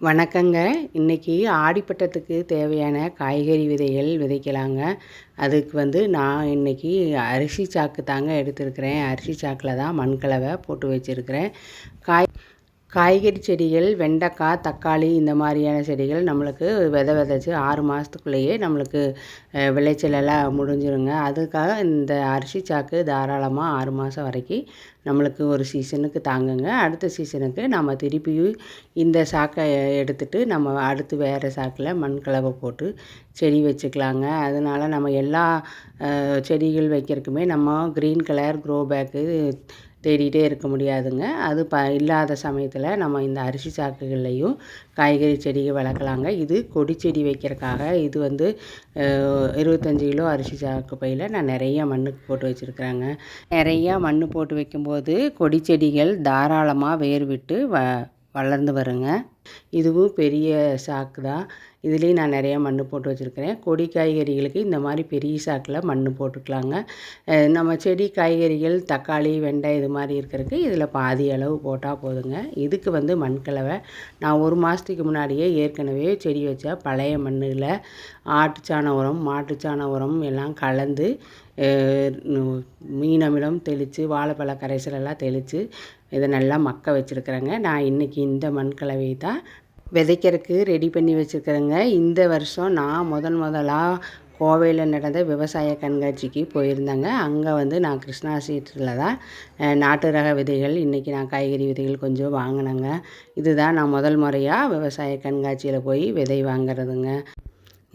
வணக்கங்க. இன்றைக்கி ஆடிப்பட்டத்துக்கு தேவையான காய்கறி விதைகள் விதைக்கலாங்க. அதுக்கு வந்து நான் இன்றைக்கி அரிசி சாக்கு தாங்க எடுத்திருக்கிறேன். அரிசி சாக்கில் தான் மண்கலவை போட்டு வச்சுருக்கிறேன். காய் காய்கறி செடிகள் வெண்டைக்காய் தக்காளி இந்த மாதிரியான செடிகள் நம்மளுக்கு வித விதைச்சி ஆறு மாதத்துக்குள்ளேயே நம்மளுக்கு விளைச்சலெல்லாம் முடிஞ்சிருங்க. அதுக்காக இந்த அரிசி சாக்கு தாராளமாக ஆறு மாதம் வரைக்கும் நம்மளுக்கு ஒரு சீசனுக்கு தாங்குங்க. அடுத்த சீசனுக்கு நம்ம திருப்பியும் இந்த சாக்கை எடுத்துகிட்டு நம்ம அடுத்து வேறு சாக்கில் மண் கலவை போட்டு செடி வச்சுக்கலாங்க. அதனால் நம்ம எல்லா செடிகள் வைக்கிறதுக்குமே நம்ம க்ரீன் கலர் க்ரோ பேக்கு தேடிகிட்டே இருக்க முடியாதுங்க. அது ப இல்லாத சமயத்தில் நம்ம இந்த அரிசி சாக்குகள்லையும் காய்கறி செடிகள் வளர்க்கலாங்க. இது கொடி செடி வைக்கிறதுக்காக இது வந்து இருபத்தஞ்சி கிலோ அரிசி சாக்கு பையில் நான் நிறையா மண்ணுக்கு போட்டு வச்சுருக்குறேங்க. நிறையா மண் போட்டு வைக்கும்போது கொடி செடிகள் தாராளமாக வேர் விட்டு வ வளர்ந்து வருங்க. இதுவும் பெரிய சாக்கு தான் இதுலேயும் நான் நிறையா மண் போட்டு வச்சுருக்கிறேன். கொடி காய்கறிகளுக்கு இந்த மாதிரி பெரிய சாக்கில் மண் போட்டுக்கலாங்க. நம்ம செடி காய்கறிகள் தக்காளி வெண்டை இது மாதிரி இருக்கிறதுக்கு இதில் பாதி அளவு போட்டால் போதுங்க. இதுக்கு வந்து மண் கலவை நான் ஒரு மாதத்துக்கு முன்னாடியே ஏற்கனவே செடி வச்ச பழைய மண்ணில் ஆட்டுச்சாண உரம் மாட்டுச்சாண உரம் எல்லாம் கலந்து மீனமிலம் தெளித்து வாழைப்பழ கரைசலெல்லாம் தெளித்து இதை நல்லா மக்க வச்சுருக்குறேங்க. நான் இன்றைக்கி இந்த மண் கலவையை தான் விதைக்கிறதுக்கு ரெடி பண்ணி வச்சுருக்குறேங்க. இந்த வருஷம் நான் முதன் முதலாக கோவையில் நடந்த விவசாய கண்காட்சிக்கு போயிருந்தேங்க. அங்கே வந்து நான் கிருஷ்ணா சீட்டில் தான் நாட்டு ரக விதைகள் இன்றைக்கி நான் காய்கறி விதைகள் கொஞ்சம் வாங்கினேங்க. இதுதான் நான் முதல் முறையாக விவசாய கண்காட்சியில் போய் விதை வாங்குறதுங்க.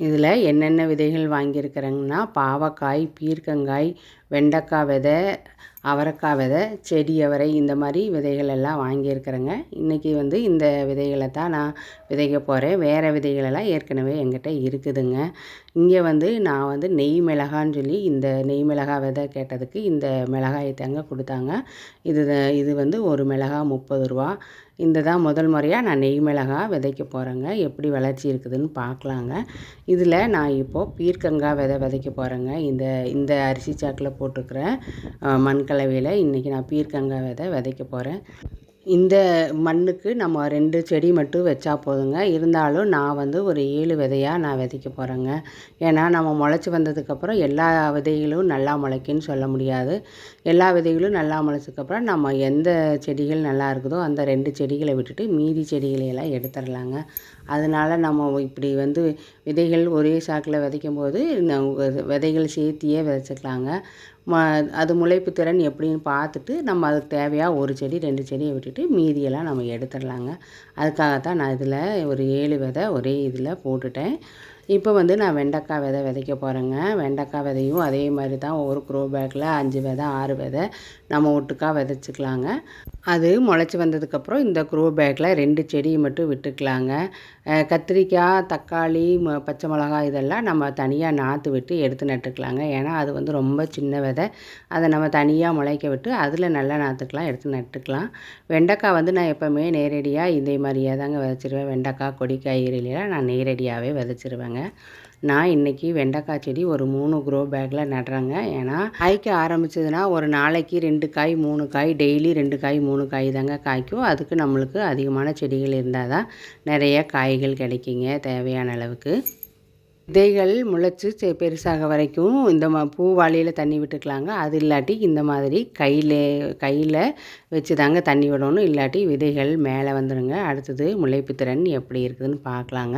இதில் என்னென்ன விதைகள் வாங்கியிருக்கிறேங்கன்னா பாவக்காய் பீர்க்கங்காய் வெண்டைக்காய் விதை அவரைக்காய் விதை செடி அவரை இந்த மாதிரி விதைகள் எல்லாம் வாங்கியிருக்கிறேங்க. இன்றைக்கி வந்து இந்த விதைகளை தான் நான் விதைக்க போகிறேன் வேறு விதைகளெல்லாம் ஏற்கனவே எங்கிட்ட இருக்குதுங்க. இங்கே வந்து நான் வந்து நெய் மிளகான்னு சொல்லி இந்த நெய் மிளகா விதை கேட்டதுக்கு இந்த மிளகாயை தாங்க கொடுத்தாங்க. இது இது வந்து ஒரு மிளகா முப்பது ரூபா. இந்த தான் முதல் முறையாக நான் நெய் மிளகா விதைக்க போகிறேங்க எப்படி வளர்ச்சி இருக்குதுன்னு பார்க்கலாங்க. இதில் நான் இப்போது பீர்க்கங்காய் விதை விதைக்க போகிறேங்க இந்த இந்த அரிசி சாக்கில் போட்டுருக்குறேன். மண் கலவையில் இன்றைக்கி நான் பீர்க்கங்காய் விதை விதைக்க போகிறேன் இந்த மண்ணுக்கு நம்ம ரெண்டு செடி மட்டும் வச்சா போதுங்க. இருந்தாலும் நான் வந்து ஒரு ஏழு விதையாக நான் விதைக்க போகிறேங்க ஏன்னா நம்ம முளைச்சி வந்ததுக்கப்புறம் எல்லா விதைகளும் நல்லா முளைக்குன்னு சொல்ல முடியாது. எல்லா விதைகளும் நல்லா முளைச்சதுக்கப்புறம் நம்ம எந்த செடிகள் நல்லா இருக்குதோ அந்த ரெண்டு செடிகளை விட்டுட்டு மீதி செடிகளையெல்லாம் எடுத்துடலாங்க. அதனால் நம்ம இப்படி வந்து விதைகள் ஒரே சாக்கில் விதைக்கும் போது விதைகள் சேர்த்தியே விதைச்சிக்கலாங்க. ம அது முளைப்பு திறன் எப்படின்னு பார்த்துட்டு நம்ம அதுக்கு தேவையாக ஒரு செடி ரெண்டு செடியை விட்டுட்டு மீதியெல்லாம் நம்ம எடுத்துடலாங்க. அதுக்காகத்தான் நான் இதில் ஒரு ஏழு விதை ஒரே இதில் போட்டுட்டேன். இப்போ வந்து நான் வெண்டைக்காய் விதை விதைக்க போகிறேங்க வெண்டைக்காய் விதையும் அதே மாதிரி தான் ஒரு க்ரோ பேக்கில் அஞ்சு விதை ஆறு விதை நம்ம ஒட்டுக்காக விதைச்சிக்கலாங்க. அது முளைச்சி வந்ததுக்கப்புறம் இந்த க்ரோ பேக்கில் ரெண்டு செடியை மட்டும் விட்டுக்கலாங்க. கத்திரிக்காய் தக்காளி பச்சை மிளகா இதெல்லாம் நம்ம தனியாக நாற்று விட்டு எடுத்து நட்டுக்கலாங்க. ஏன்னா அது வந்து ரொம்ப சின்ன விதை. அதை நம்ம தனியாக முளைக்க விட்டு அதில் நல்ல நாற்றுக்கலாம் எடுத்து நட்டுக்கலாம். வெண்டைக்காய் வந்து நான் எப்போவுமே நேரடியாக இதே மாதிரியே தாங்க விதைச்சிருவேன். வெண்டைக்காய் கொடி காய்கறிலாம் நான் நேரடியாகவே விதைச்சிருவேங்க. வச்சுருக்காங்க நான் இன்றைக்கி வெண்டைக்காய் செடி ஒரு மூணு க்ரோ பேக்கில் நடுறேங்க. ஏன்னா காய்க்க ஆரம்பிச்சதுன்னா ஒரு நாளைக்கு ரெண்டு காய் மூணு காய் டெய்லி ரெண்டு காய் மூணு காய் தாங்க காய்க்கும். அதுக்கு நம்மளுக்கு அதிகமான செடிகள் இருந்தால் தான் நிறைய காய்கள் கிடைக்குங்க தேவையான அளவுக்கு. விதைகள் முளைச்சி செ பெருசாக வரைக்கும் இந்த மா பூவாளியில் தண்ணி விட்டுக்கலாங்க. அது இல்லாட்டி இந்த மாதிரி கையில் கையில் வச்சு தாங்க தண்ணி விடணும். இல்லாட்டி விதைகள் மேலே வந்துடுங்க அடுத்தது முளைப்பு திறன் எப்படி இருக்குதுன்னு பார்க்கலாங்க.